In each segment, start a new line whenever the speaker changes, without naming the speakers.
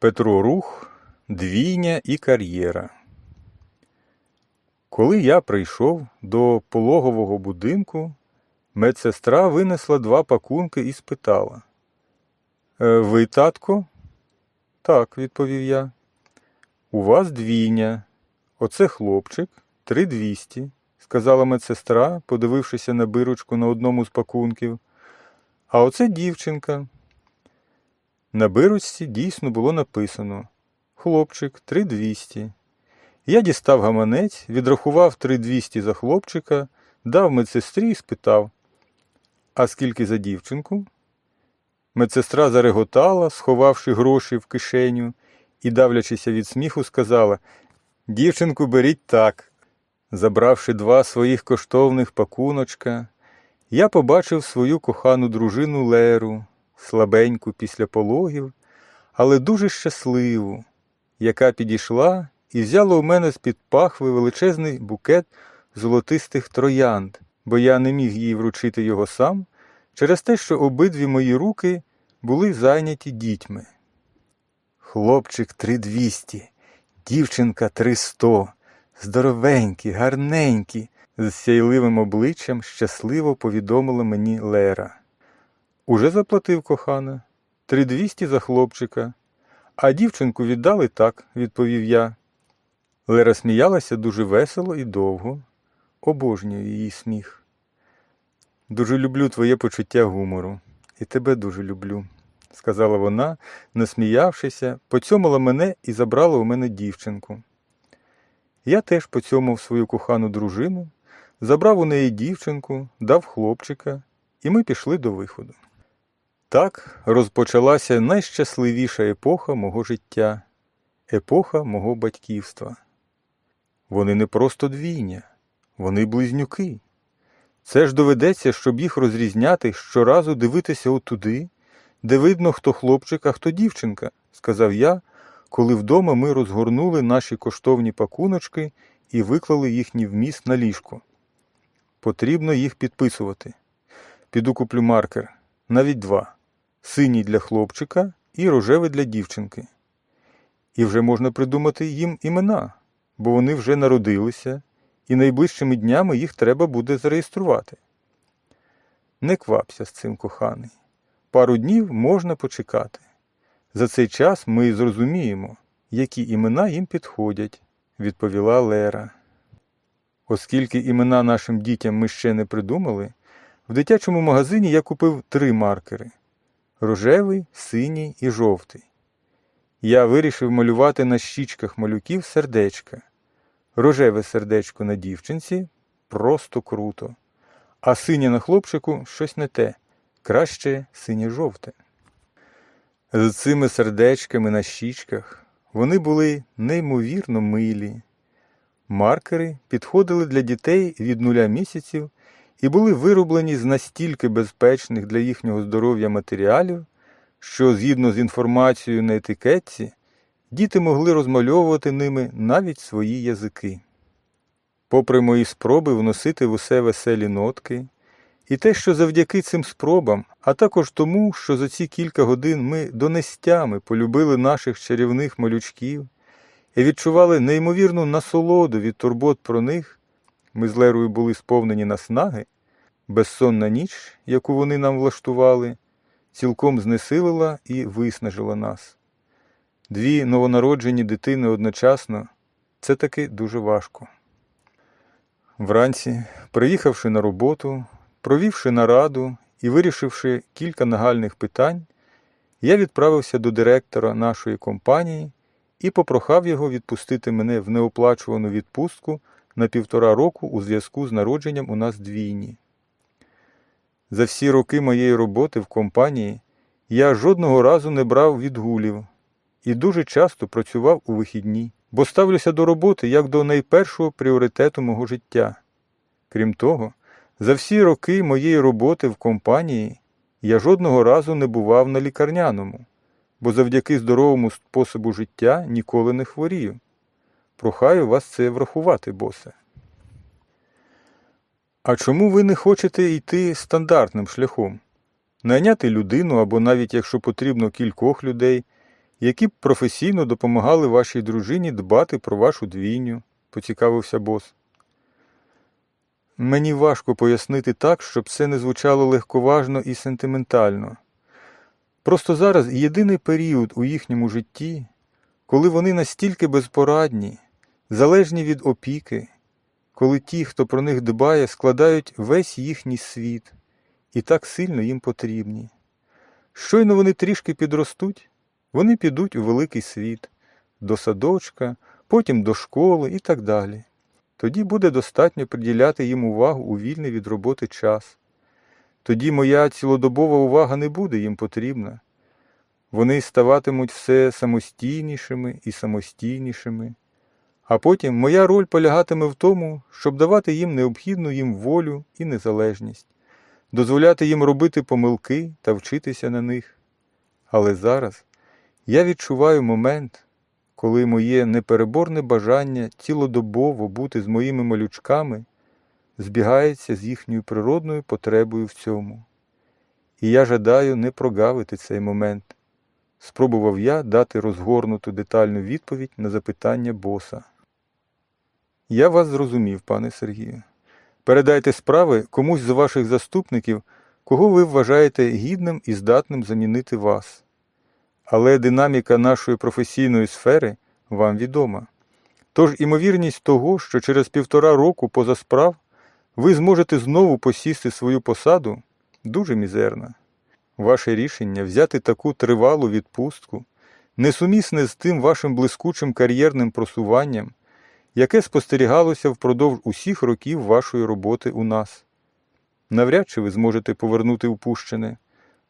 Петро Рух, двійня і кар'єра. Коли я прийшов до пологового будинку, медсестра винесла два пакунки і спитала. «Е, Ви, татко? Так, відповів я. У вас двійня. Оце хлопчик, три двісті, сказала медсестра, подивившися на бирочку на одному з пакунків. А оце дівчинка. На бирочці дійсно було написано Хлопчик 3200. Я дістав гаманець, відрахував 3200 за хлопчика, дав медсестрі і спитав, а скільки за дівчинку? Медсестра зареготала, сховавши гроші в кишеню, і, давлячися від сміху, сказала Дівчинку беріть так. Забравши два своїх коштовних пакуночка, я побачив свою кохану дружину Леру, слабеньку після пологів, але дуже щасливу, яка підійшла і взяла у мене з-під пахви величезний букет золотистих троянд, бо я не міг їй вручити його сам, через те, що обидві мої руки були зайняті дітьми. Хлопчик 3200, дівчинка 300, здоровенькі, гарненькі, з сяйливим обличчям щасливо повідомила мені Лера. Уже заплатив кохана. Три двісті за хлопчика. А дівчинку віддали так, відповів я. Лера сміялася дуже весело і довго. Обожнюю її сміх. Дуже люблю твоє почуття гумору. І тебе дуже люблю, сказала вона, насміявшися, поцьомила мене і забрала у мене дівчинку. Я теж поцьомав свою кохану дружину, забрав у неї дівчинку, дав хлопчика, і ми пішли до виходу. Так розпочалася найщасливіша епоха мого життя, епоха мого батьківства. Вони не просто двійня, вони близнюки. Це ж доведеться, щоб їх розрізняти, щоразу дивитися отуди, де видно, хто хлопчик, а хто дівчинка, сказав я, коли вдома ми розгорнули наші коштовні пакуночки і виклали їхній вміст на ліжко. Потрібно їх підписувати. Піду куплю маркер, навіть два синій для хлопчика і рожевий для дівчинки. І вже можна придумати їм імена, бо вони вже народилися, і найближчими днями їх треба буде зареєструвати. Не квапся з цим, коханий. Пару днів можна почекати. За цей час ми зрозуміємо, які імена їм підходять, відповіла Лера. Оскільки імена нашим дітям ми ще не придумали, в дитячому магазині я купив три маркери рожевий, синій і жовтий. Я вирішив малювати на щічках малюків сердечка. Рожеве сердечко на дівчинці просто круто, а синє на хлопчику щось не те, краще синє-жовте. З цими сердечками на щічках вони були неймовірно милі. Маркери підходили для дітей від нуля місяців і були вироблені з настільки безпечних для їхнього здоров'я матеріалів, що, згідно з інформацією на етикетці, діти могли розмальовувати ними навіть свої язики. Попри мої спроби вносити в усе веселі нотки, і те, що завдяки цим спробам, а також тому, що за ці кілька годин ми донестями полюбили наших чарівних малючків і відчували неймовірну насолоду від турбот про них, ми з Лерою були сповнені наснаги, безсонна ніч, яку вони нам влаштували, цілком знесилила і виснажила нас. Дві новонароджені дитини одночасно це таки дуже важко. Вранці, приїхавши на роботу, провівши нараду і вирішивши кілька нагальних питань, я відправився до директора нашої компанії і попрохав його відпустити мене в неоплачувану відпустку на півтора року у зв'язку з народженням у нас двійні. За всі роки моєї роботи в компанії я жодного разу не брав відгулів і дуже часто працював у вихідні, бо ставлюся до роботи як до найпершого пріоритету мого життя. Крім того, за всі роки моєї роботи в компанії я жодного разу не бував на лікарняному, бо завдяки здоровому способу життя ніколи не хворію. Прохаю вас це врахувати, босе. А чому ви не хочете йти стандартним шляхом? Найняти людину або навіть якщо потрібно кількох людей, які б професійно допомагали вашій дружині дбати про вашу двійню, поцікавився бос. Мені важко пояснити так, щоб це не звучало легковажно і сентиментально. Просто зараз єдиний період у їхньому житті, коли вони настільки безпорадні, залежні від опіки, коли ті, хто про них дбає, складають весь їхній світ і так сильно їм потрібні. Щойно вони трішки підростуть, вони підуть у великий світ, до садочка, потім до школи і так далі. Тоді буде достатньо приділяти їм увагу у вільний від роботи час. Тоді моя цілодобова увага не буде їм потрібна. Вони ставатимуть все самостійнішими і самостійнішими. А потім моя роль полягатиме в тому, щоб давати їм необхідну їм волю і незалежність, дозволяти їм робити помилки та вчитися на них. Але зараз я відчуваю момент, коли моє непереборне бажання цілодобово бути з моїми малючками збігається з їхньою природною потребою в цьому. І я жадаю не прогавити цей момент. Спробував я дати розгорнуту детальну відповідь на запитання боса. Я вас зрозумів, пане Сергію. Передайте справи комусь з ваших заступників, кого ви вважаєте гідним і здатним замінити вас. Але динаміка нашої професійної сфери вам відома. Тож імовірність того, що через півтора року поза справ ви зможете знову посісти свою посаду, дуже мізерна. Ваше рішення взяти таку тривалу відпустку, несумісне з тим вашим блискучим кар'єрним просуванням, яке спостерігалося впродовж усіх років вашої роботи у нас. Навряд чи ви зможете повернути упущене.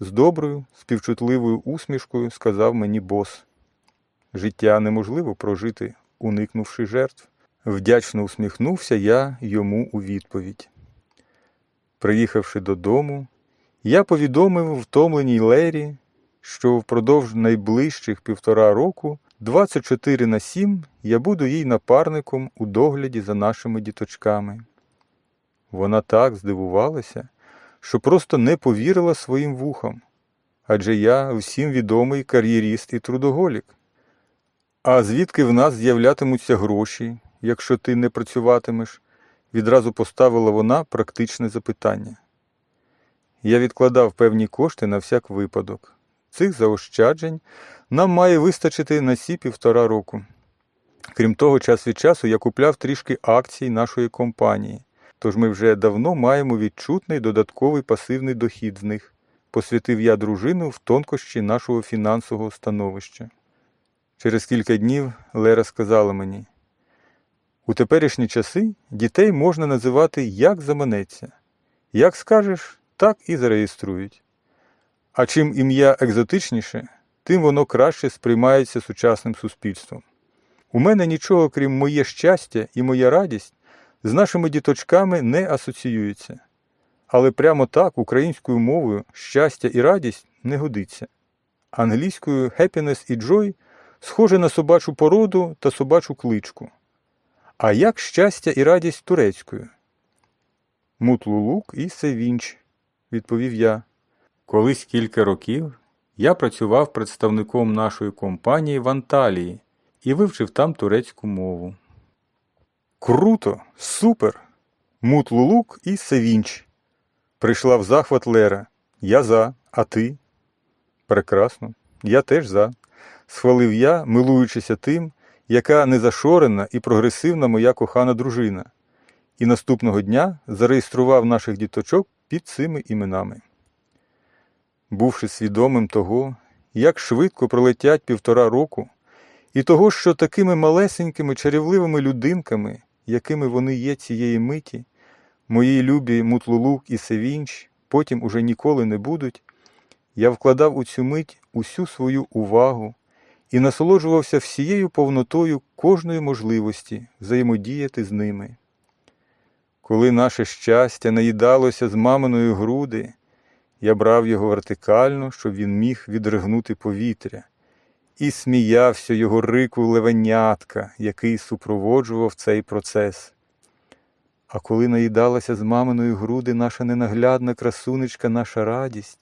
З доброю, співчутливою усмішкою сказав мені бос. Життя неможливо прожити, уникнувши жертв. Вдячно усміхнувся я йому у відповідь. Приїхавши додому, я повідомив втомленій Лері, що впродовж найближчих півтора року 24 на 7 я буду їй напарником у догляді за нашими діточками. Вона так здивувалася, що просто не повірила своїм вухам, адже я всім відомий кар'єріст і трудоголік. А звідки в нас з'являтимуться гроші, якщо ти не працюватимеш? відразу поставила вона практичне запитання. Я відкладав певні кошти на всяк випадок. Цих заощаджень нам має вистачити на сі півтора року. Крім того, час від часу я купляв трішки акцій нашої компанії, тож ми вже давно маємо відчутний додатковий пасивний дохід з них, посвятив я дружину в тонкощі нашого фінансового становища. Через кілька днів Лера сказала мені: у теперішні часи дітей можна називати як заманеться. Як скажеш, так і зареєструють. А чим ім'я екзотичніше, тим воно краще сприймається сучасним суспільством. У мене нічого, крім моє щастя і моя радість, з нашими діточками не асоціюється. Але прямо так українською мовою щастя і радість не годиться. Англійською happiness і joy схоже на собачу породу та собачу кличку. А як щастя і радість турецькою? Мутлулук і Севінч, відповів я. Колись кілька років я працював представником нашої компанії в Анталії і вивчив там турецьку мову. Круто, супер! Мутлулук і Севінч. Прийшла в захват Лера. Я за, а ти? Прекрасно. Я теж за. Схвалив я, милуючися тим, яка незашорена і прогресивна моя кохана дружина, і наступного дня зареєстрував наших діточок під цими іменами. Бувши свідомим того, як швидко пролетять півтора року, і того, що такими малесенькими чарівливими людинками, якими вони є цієї миті, мої любі Мутлулук і Севінч потім уже ніколи не будуть, я вкладав у цю мить усю свою увагу і насолоджувався всією повнотою кожної можливості взаємодіяти з ними. Коли наше щастя наїдалося з маминої груди, я брав його вертикально, щоб він міг відригнути повітря, і сміявся його рику левенятка, який супроводжував цей процес. А коли наїдалася з маминої груди наша ненаглядна красунечка, наша радість,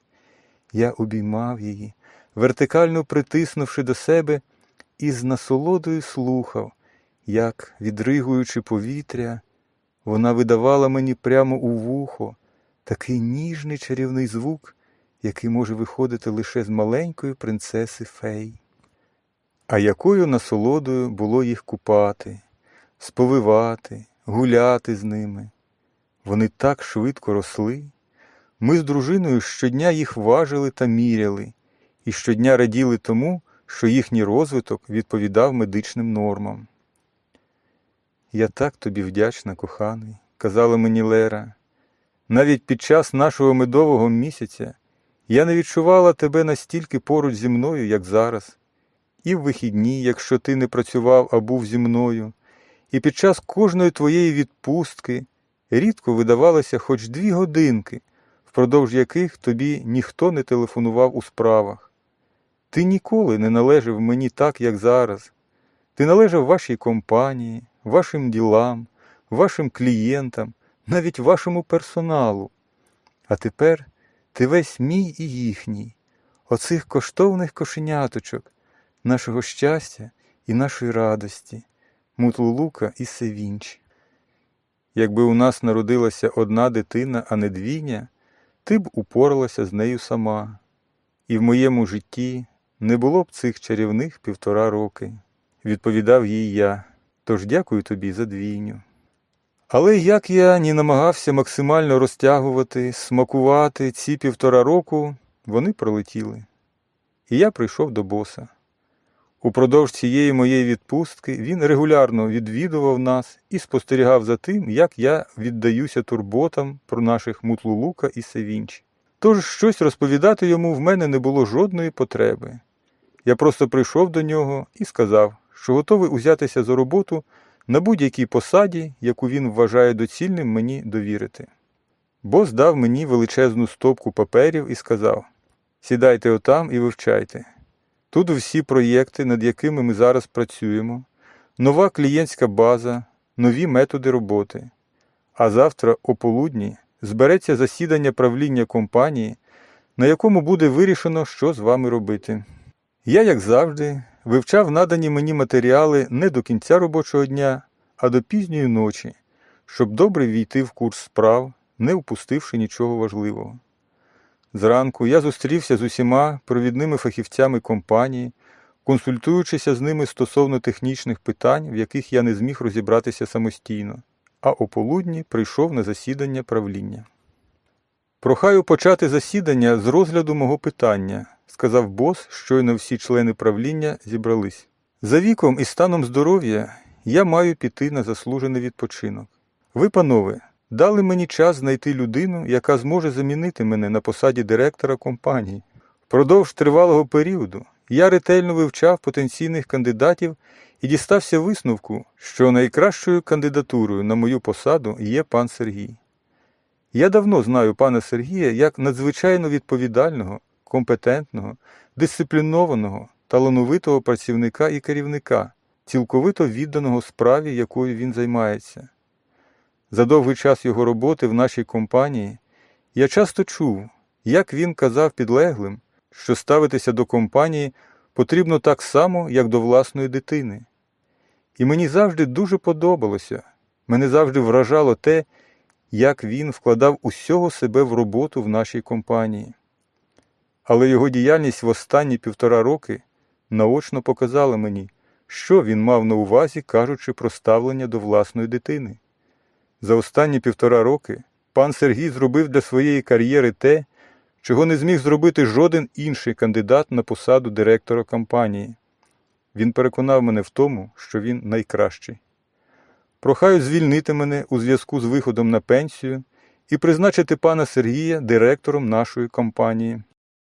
я обіймав її, вертикально притиснувши до себе, і з насолодою слухав, як, відригуючи повітря, вона видавала мені прямо у вухо такий ніжний чарівний звук, який може виходити лише з маленької принцеси фей. А якою насолодою було їх купати, сповивати, гуляти з ними. Вони так швидко росли. Ми з дружиною щодня їх важили та міряли, і щодня раділи тому, що їхній розвиток відповідав медичним нормам. Я так тобі вдячна, коханий, казала мені Лера. Навіть під час нашого медового місяця я не відчувала тебе настільки поруч зі мною, як зараз, і в вихідні, якщо ти не працював а був зі мною, і під час кожної твоєї відпустки рідко видавалося хоч дві годинки, впродовж яких тобі ніхто не телефонував у справах. Ти ніколи не належав мені так, як зараз. Ти належав вашій компанії, вашим ділам, вашим клієнтам, навіть вашому персоналу. А тепер ти весь мій і їхній, оцих коштовних кошеняточок, нашого щастя і нашої радості, Мутлулука і Севінч. Якби у нас народилася одна дитина, а не двійня, ти б упоралася з нею сама, і в моєму житті не було б цих чарівних півтора роки, відповідав їй я, тож дякую тобі за двійню. Але як я ні намагався максимально розтягувати, смакувати ці півтора року, вони пролетіли. І я прийшов до боса. Упродовж цієї моєї відпустки він регулярно відвідував нас і спостерігав за тим, як я віддаюся турботам про наших Мутлулука і Севінч. Тож щось розповідати йому в мене не було жодної потреби. Я просто прийшов до нього і сказав, що готовий узятися за роботу на будь-якій посаді, яку він вважає доцільним мені довірити. Бос дав мені величезну стопку паперів і сказав: Сідайте отам і вивчайте. Тут всі проєкти, над якими ми зараз працюємо, нова клієнтська база, нові методи роботи. А завтра, о полудні, збереться засідання правління компанії, на якому буде вирішено, що з вами робити. Я, як завжди, вивчав надані мені матеріали не до кінця робочого дня, а до пізньої ночі, щоб добре війти в курс справ, не впустивши нічого важливого. Зранку я зустрівся з усіма провідними фахівцями компанії, консультуючися з ними стосовно технічних питань, в яких я не зміг розібратися самостійно, а о полудні прийшов на засідання правління. Прохаю почати засідання з розгляду мого питання, сказав бос, щойно всі члени правління зібрались. За віком і станом здоров'я я маю піти на заслужений відпочинок. Ви, панове, дали мені час знайти людину, яка зможе замінити мене на посаді директора компанії. Впродовж тривалого періоду я ретельно вивчав потенційних кандидатів і дістався висновку, що найкращою кандидатурою на мою посаду є пан Сергій. Я давно знаю пана Сергія як надзвичайно відповідального, компетентного, дисциплінованого, талановитого працівника і керівника, цілковито відданого справі, якою він займається. За довгий час його роботи в нашій компанії я часто чув, як він казав підлеглим, що ставитися до компанії потрібно так само, як до власної дитини. І мені завжди дуже подобалося, мене завжди вражало те, як він вкладав усього себе в роботу в нашій компанії. Але його діяльність в останні півтора роки наочно показала мені, що він мав на увазі, кажучи про ставлення до власної дитини. За останні півтора роки пан Сергій зробив для своєї кар'єри те, чого не зміг зробити жоден інший кандидат на посаду директора компанії. Він переконав мене в тому, що він найкращий. Прохаю звільнити мене у зв'язку з виходом на пенсію і призначити пана Сергія директором нашої компанії.